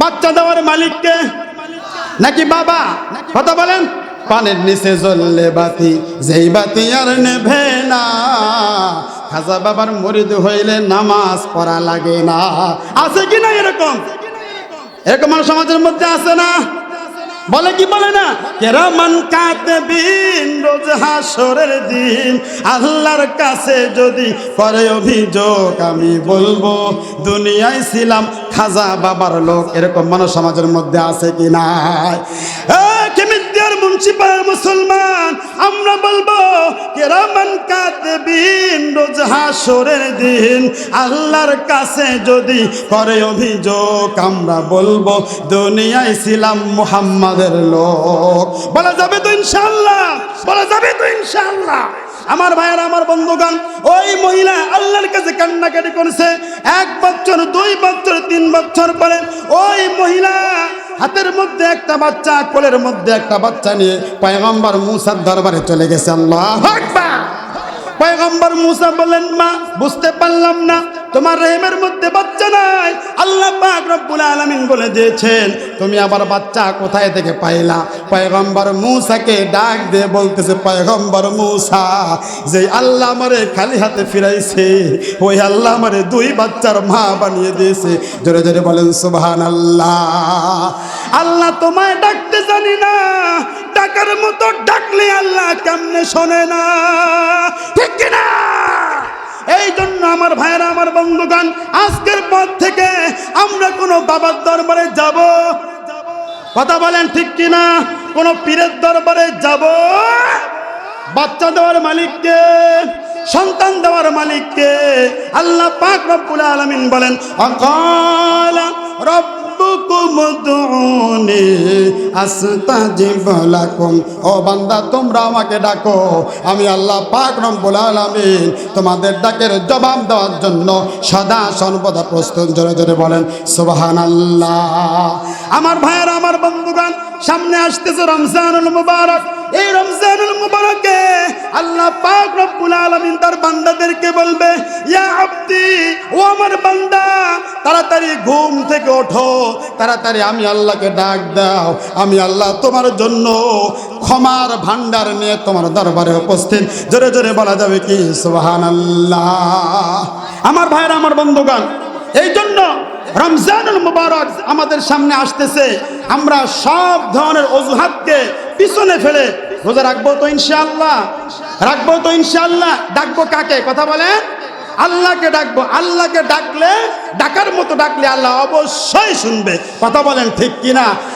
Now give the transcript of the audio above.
বাচ্চা দেওয়ার মালিককে? নাকি বাবা? কথা বলেন। পানের নিচে জ্বললে বাতি, যেই বাতি আর নেভে না। খাজা বাবার মরিদ হইলে নামাজ পড়া লাগে না। আছে কি না এরকম? এরকম সমাজের মধ্যে আছে না? বলে কি বলে না? কেরামান কাতবিন রোজ হাসরের দিন। আল্লাহর কাছে যদি পরে অভিযোগ আমি বলব, দুনিয়ায় ছিলাম, খাজা বাবার লোক। এরকম মানুষ সমাজের মধ্যে আছে কি নাই? মুন্সিপাল মুসলমান? আমরা বলব, কেরামান কাতবিন, রোজ হাসরের দিন আল্লাহর কাছে যদি করে অভিযোগ, আমরা বলব, দুনিয়ায় ছিলাম মুহাম্মাদের লোক। বলা যাবে তো ইনশাল্লাহ বলা যাবে তো ইনশাল্লাহ আমার ভাইয়ের, আমার বন্ধুগণ, ওই মহিলা আল্লাহর কাছে কান্নাকাটি করেছে, এক বছর, দুই বছর, তিন বছর পরে ওই মহিলা হাতের মধ্যে একটা বাচ্চা, কোলের মধ্যে একটা বাচ্চা নিয়ে পায়গম্বর মুসার দরবারে চলে গেছে। আল্লাহ পায়গম্বর মুসা বলেন মা, বুঝতে পারলাম না তোমার রেহেমের মধ্যে বাচ্চা নাই। আল্লাহ পাক রব্বুল আলামিন বলে দিয়েছেন, তুমি আবার বাচ্চা কোথায় থেকে পাইলা? পয়গম্বর মুসাকে ডাক দিয়ে বলতেছে, পয়গম্বর মুসা যে আল্লাহ আমারে খালি হাতে ফিরাইছে, ওই আল্লাহ আমারে দুই বাচ্চার মা বানিয়ে দিয়েছে। জোরে জোরে বলেন সুবহান আল্লাহ আল্লাহ তোমায় ডাকতে জানি না, ডাকার মতো ডাকলে আল্লাহ কেমনে শোনে না? জন্য আমার ভাইয়েরা, আমার বন্ধুগান আজকের পর থেকে আমরা কোনো বাবার দরবারে যাব। কথা বলেন ঠিক কিনা? কোনো পীরের দরবারে যাব। বাচ্চা দেওয়ার মালিককে, সন্তান দেওয়ার মালিককে আল্লাহ পাক রব্বুল আলামিন বলেন, অকাল রব্বুকুম দুউনি আস্তাজিব লাকুম ও বান্দা, তোমরা আমাকে ডাকো। আমি আল্লাহ পাক রব্বুল আলামিন তোমাদের ডাকের জবাব দেওয়ার জন্য সদা সর্বদা প্রস্তুত। জোরে জোরে বলেন, সুবহানাল্লাহ। আমার ভাইয়েরা, আমার বন্ধুগণ, সামনে আসতেছে রমজানুল মুবারক। এই রমজানুল মুবারকে আল্লাহ পাক রব্বুল আলামিন তার বান্দাদেরকে বলবে, ইয়া আব্দি, ও আমার বান্দা, তাড়াতাড়ি ঘুম থেকে ওঠো, তাড়াতাড়ি আমি আল্লাহকে ডাক দাও, আমি আল্লাহ তোমার জন্য ক্ষমার ভান্ডার নিয়ে তোমার দরবারে উপস্থিত। জোরে জোরে বলা যাবে কি? সুবহানাল্লাহ। আমার ভাইরা, আমার বন্ধুগণ এই জন্য রমজানুল মুবারক আমাদের সামনে আসতেছে। আমরা সব ধরনের অজুহাতকে পিছনে ফেলে রোজা রাখব তো ইনশাল্লাহ রাখব তো ইনশাল্লাহ ডাকবো কাকে? কথা বলেন। আল্লাহকে ডাকবো। আল্লাহকে ডাকলে, ডাকার মতো ডাকলে আল্লাহ অবশ্যই শুনবে। কথা বলেন ঠিক কিনা?